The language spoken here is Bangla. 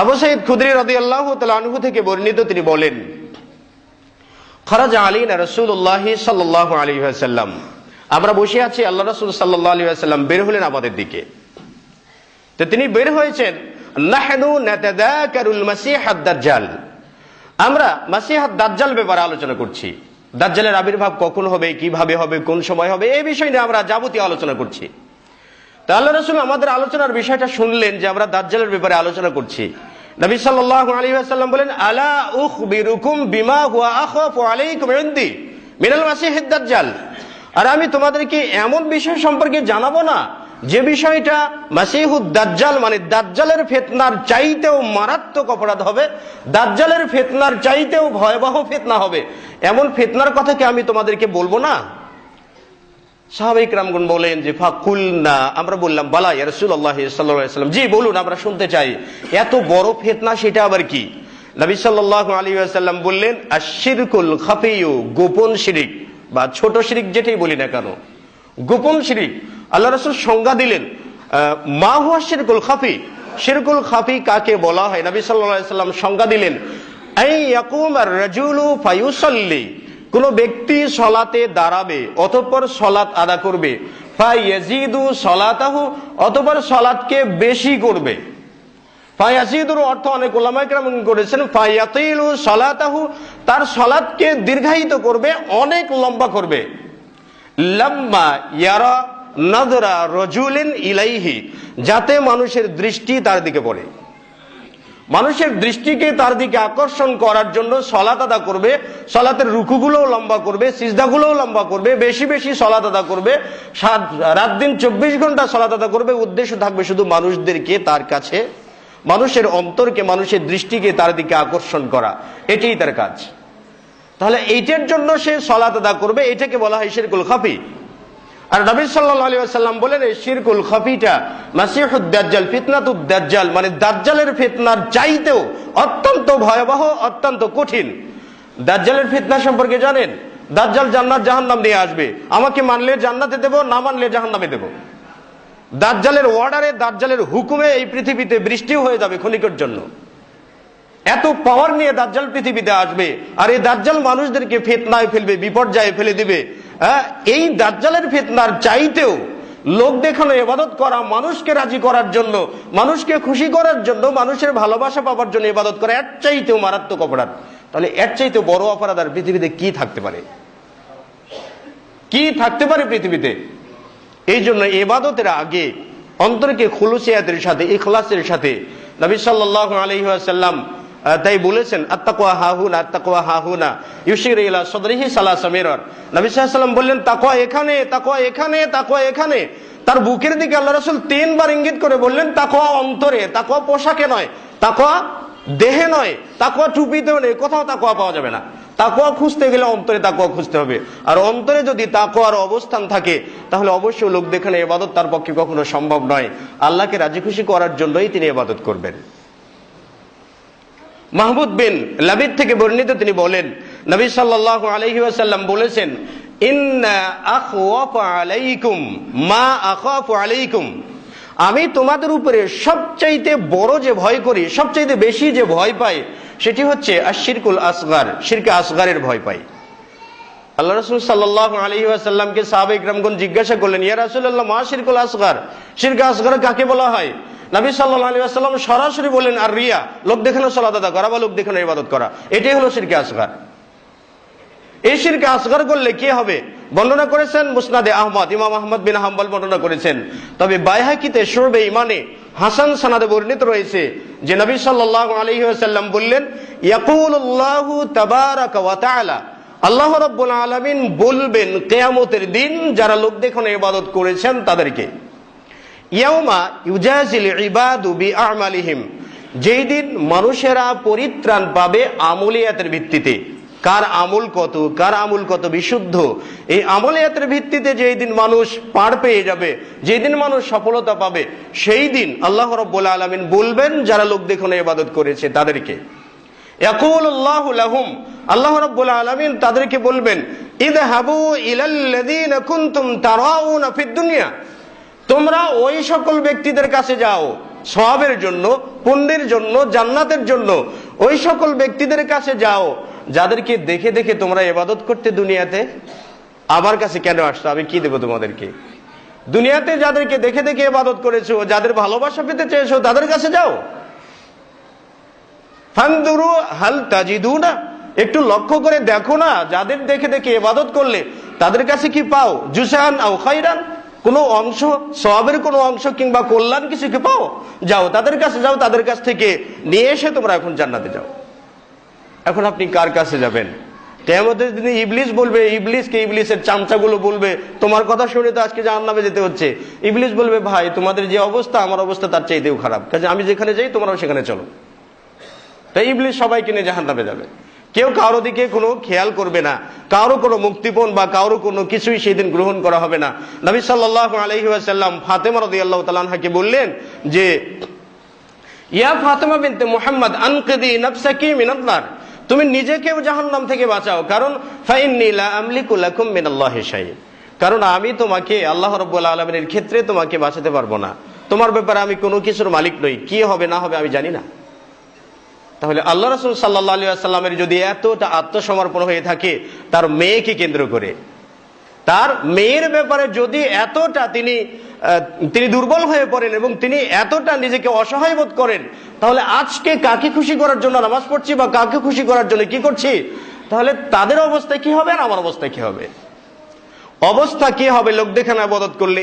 আবু সাইদ খুদরি রাদি আল্লাহ আনহু থেকে বর্ণিত তিনি বলেন, খরাজ আলীনা রসুল্লাহ সাল্লাহ আলী সাল্লাম আমরা বসে আছি আল্লাহ রসুল সাল্লাহ আলী সাল্লাম বের হলেন আমাদের দিকে। তো তিনি বের হয়েছেন আমরা মাসিহাদ দাজ্জাল ব্যাপারে আলোচনা করছি। দাজ্জালের আবির্ভাব কখন হবে, কীভাবে হবে, কোন সময় হবে এই বিষয় নিয়ে আমরা যাবতীয় আলোচনা করছি। তা আল্লাহ রসুল আমাদের আলোচনার বিষয়টা শুনলেন যে আমরা দাজ্জালের ব্যাপারে আলোচনা করছি। নবী ওয়াসাল্লাম বলেন, আলা উখবিরুকুম বিমা হুয়া দাজ্জাল। আর আমি তোমাদেরকে এমন বিষয় সম্পর্কে জানাব না, যে বিষয়টা মাসিহুদ দাজ্জাল মানে দাজ্জালের ফেতনার চাইতেও মারাত্মক অপরাধ হবে, দাজ্জালের ফেতনার চাইতেও ভয়াবহ ফেতনা হবে। এমন ফেতনার কথা কি আমি তোমাদেরকে বলব না। সাহাবিক রামগুন বলেন যে ফাকুল না আমরা বললাম, বালা রসুল্লাহ সাল্লাম জি, বলুন, আমরা শুনতে চাই। এত বড় ফেতনা, সেটা আবার কি? নবী সাল্লাহ আলী আসাল্লাম বললেন আশিরকুল খাফিউ গোপন শিরিক, বা ছোট শিরিক যেটাই বলি না কেন। গোপন শিরিক। আল্লাহ রসুল সংজ্ঞা দিলেন মা হুয়া শিরকুল খাফি। শিরকুল খাফি কাকে বলা হয়? নবী সাল্লাম সংজ্ঞা দিলেন আই ইয়াকুম আর রাজুলু ফায়ুসাল্লি। কোন ব্যক্তি সলাতে দাঁড়াবে, অতঃপর সলাত আদা করবে। ফাইয়াজিদু সলাতাহু, অতঃপর সলাতকে বেশি করবে। ফায়াজিদুর অর্থ অনেক ওলামায়ে কেরাম করেছেন, ফায়াতিলু সলাতাহু, তার সলাতকে দীর্ঘায়িত করবে, অনেক লম্বা করবে। লাম্মা ইয়ারা নজরা রজুলিন ইলাইহি, যাতে মানুষের দৃষ্টি তার দিকে পড়ে। মানুষের দৃষ্টিকে তার দিকে আকর্ষণ করার জন্য সলাত আদা করবে, সলাতের রুকুগুলোও লম্বা করবে, সিজদাগুলোও লম্বা করবে, বেশি বেশি সলাত আদা করবে, সাত, রাত দিন চব্বিশ ঘণ্টা সলাত আদা করবে, উদ্দেশ্য থাকবে শুধু মানুষদেরকে তার কাছে, মানুষের অন্তরকে, মানুষের দৃষ্টিকে তার দিকে আকর্ষণ করা, এটাই তার কাজ। তাহলে এইটার জন্য সে সলাত আদা করবে, এটাকে বলা হয় শিরকুল খাফি। আর নবী আলাইহি ওয়াসাল্লাম বলেন, এই শিরকুল খফিটা, মাসিহুদ দাজ্জাল ফিতনাতুদ দাজ্জাল মানে দাজ্জালের ফিতনার চাইতেও অত্যন্ত ভয়াবহ, অত্যন্ত কঠিন। দাজ্জালের ফিতনা সম্পর্কে জানেন? দাজ্জাল জান্নাত জাহান্নাম নিয়ে আসবে। আমাকে মানলে জান্নাতে দেব, না মানলে জাহান্নামে দেব। দাজ্জালের অর্ডারে দাজ্জালের হুকুমে এই পৃথিবীতে বৃষ্টিও হয়ে যাবে ক্ষণিকের জন্য। এত পাওয়ার নিয়ে দাজ্জাল পৃথিবীতে আসবে, আর এই দাজ্জাল মানুষদেরকে ফেতনায় ফেলবে, বিপর্যয়ে ফেলে দিবে। এই দাজ্জালের ফেতনার চাইতেও লোক দেখানো এবাদত করা, মানুষকে রাজি করার জন্য, মানুষকে খুশি করার জন্য, মানুষের ভালোবাসা পাওয়ার জন্য এবাদত করা, এর চাইতেও মারাত্মক অপরাধ। তাহলে এর চাইতে বড় অপরাধ আর পৃথিবীতে কি থাকতে পারে? কি থাকতে পারে পৃথিবীতে? এই জন্য এবাদতের আগে অন্তরকে খুলুসিয়াতের সাথে, ইখলাসের সাথে নবী সাল্লাহ আলহিহাসাল্লাম তাই বলেছেন, আত্তাকুয়া হাহুনা আত্তাকুয়া হাহুনা, ইউশির ইলা সদরিহি সালা সামিরর নবী সাল্লাম বললেন তাকুয়া এখানে তাকুয়া এখানে তাকুয়া এখানে। তার বুকের দিকে আল্লাহ রসুল তিনবার ইঙ্গিত করে বললেন তাকুয়া অন্তরে তাকুয়া পোশাকে নয় তাকুয়া দেহে নয় তাকুয়া টুপিতেও নেই কোথাও তাকুয়া পাওয়া যাবে না। তাকুয়া খুঁজতে গেলে অন্তরে তাকুয়া খুঁজতে হবে। আর অন্তরে যদি তাকুয়ার অবস্থান থাকে, তাহলে অবশ্যই লোক দেখানে এবাদত তার পক্ষে কখনো সম্ভব নয়। আল্লাহকে রাজি খুশি করার জন্যই তিনি এবাদত করবেন। মাহমুদ বিন লাবিদ থেকে বর্ণিত তিনি বলেন, নবী সাল্লাহ আলহি আসাল্লাম বলেছেন আমি তোমাদের উপরে সবচাইতে বড় যে ভয় করি, সবচাইতে বেশি যে ভয় পাই, সেটি হচ্ছে আশিরকুল আসগার, শিরকে আসগারের ভয় পাই। আল্লাহ রসুল সাল্লাহ আলহি আসাল্লামকে সাহাবে ইকরামগণ জিজ্ঞাসা করলেন, ইয়া রাসুল্লাহ মা শিরকুল আসগার? শিরকে আসগার কাকে বলা হয়? নবী সাল্লাহ আলী আসাল্লাম সরাসরি বললেন, আর রিয়া, লোক দেখানো সলাদ আদা করা বা লোক দেখানো ইবাদত করা, এটাই হলো শিরকে আসগার। এই শিরকে আসগার করলে কি হবে? বর্ণনা করেছেন মুসনাদে আহমদ, ইমাম আহমদ বিন হাম্বল বর্ণনা করেছেন। তবে বাইহাকিতে শোরবে ইমানে হাসান সানাদে বর্ণিত রয়েছে যে নবী সাল্লাহ আলহি আসাল্লাম বললেন ইয়াকুল্লাহ তাবারাক ওয়া তাআলা। আল্লাহ রব্বুল আলমিন বলবেন, কেয়ামতের দিন যারা লোক দেখানো ইবাদত করেছেন তাদেরকে। ইয়াউমা ইউজাজিল ইবাদু বি আমালিহিম যেই দিন মানুষেরা পরিত্রাণ পাবে আমলিয়াতের ভিত্তিতে। কার আমল কত? কার আমল কত বিশুদ্ধ? এই আমলিয়াতের ভিত্তিতে যেই দিন মানুষ পার পেয়ে যাবে যেই দিন মানুষ সফলতা পাবে সেই দিন আল্লাহ রব্বুল আলমিন বলবেন, যারা লোক দেখানো ইবাদত করেছে তাদেরকে। আল্লাহ রাব্বুল আলামিন তাদেরকে বলবেন, ইযহাবু ইলাল্লাযীনা কুনতুম তারাউনা ফিদ দুনিয়া। তোমরা ওই সকল ব্যক্তিদের কাছে যাও। সবের জন্য, পুণ্যের জন্য, জান্নাতের জন্য। ওই সকল ব্যক্তিদের কাছে যাও। যাদেরকে দেখে দেখে তোমরা এবাদত করতে দুনিয়াতে, আমার কাছে কেন আসছো? আমি কি দেবো তোমাদেরকে? দুনিয়াতে যাদেরকে দেখে দেখে এবাদত করেছ, যাদের ভালোবাসা পেতে চেয়েছো, তাদের কাছে যাও। ফান্দুরু হাল তাজিদু না একটু লক্ষ্য করে দেখো না, যাদের দেখে দেখে এবাদত করলে তাদের কাছে কি পাও? জুসান আও খাইরান কোনো অংশ সবের কোনো অংশ কিংবা কল্যাণ কিছু কি পাও, যাও তাদের কাছে যাও, তাদের কাছ থেকে নিয়ে এসে তোমরা এখন জান্নাতে যাও। এখন আপনি কার কাছে যাবেন? কেমতের দিনে ইবলিস বলবে, ইবলিসকে ইবলিসের চামচাগুলো বলবে, তোমার কথা শুনে তো আজকে জাহান নামে যেতে হচ্ছে। ইবলিস বলবে, ভাই, তোমাদের যে অবস্থা, আমার অবস্থা তার চাইতেও খারাপ। কাজে আমি যেখানে যাই, তোমরাও সেখানে চলো। তাই ইবলিস সবাইকে নিয়ে জাহান নামে যাবে। কেউ কারও দিকে কোনো খেয়াল করবে না। কারও কোনো মুক্তিপণ বা কারও কোনো কিছুই সেদিন গ্রহণ করা হবে না। নবী সাল্লাহ আলহি আসাল্লাম ফাতেমা রদি আল্লাহ তালাহাকে বললেন যে, ইয়া ফাতেমা বিনতে মোহাম্মদ, আনকেদি নফসাকি মিনান্নার। তুমি নিজেকেও জাহান্নাম থেকে বাঁচাও। কারণ, ফাইন্নি লা আমলিকু লাকুম মিনাল্লাহি শাই কারণ আমি তোমাকে, আল্লাহ রাব্বুল আলামিনের ক্ষেত্রে তোমাকে বাঁচাতে পারব না। তোমার ব্যাপারে আমি কোনো কিছুর মালিক নই। কি হবে না হবে আমি জানি না। তাহলে আল্লাহ রসুল সাল্লাহ আলী আসাল্লামের যদি এতটা আত্মসমর্পণ হয়ে থাকে, তার মেয়েকে কেন্দ্র করে। তার মেয়ের ব্যাপারে যদি এতটা তিনি তিনি দুর্বল হয়ে পড়েন এবং তিনি এতটা নিজেকে অসহায় বোধ করেন, তাহলে আজকে কাকে খুশি করার জন্য নামাজ পড়ছি বা কাকে খুশি করার জন্য কি করছি? তাহলে তাদের অবস্থা কি হবে আর আমার অবস্থা কি হবে? অবস্থা কি হবে লোক দেখে না আবাদত করলে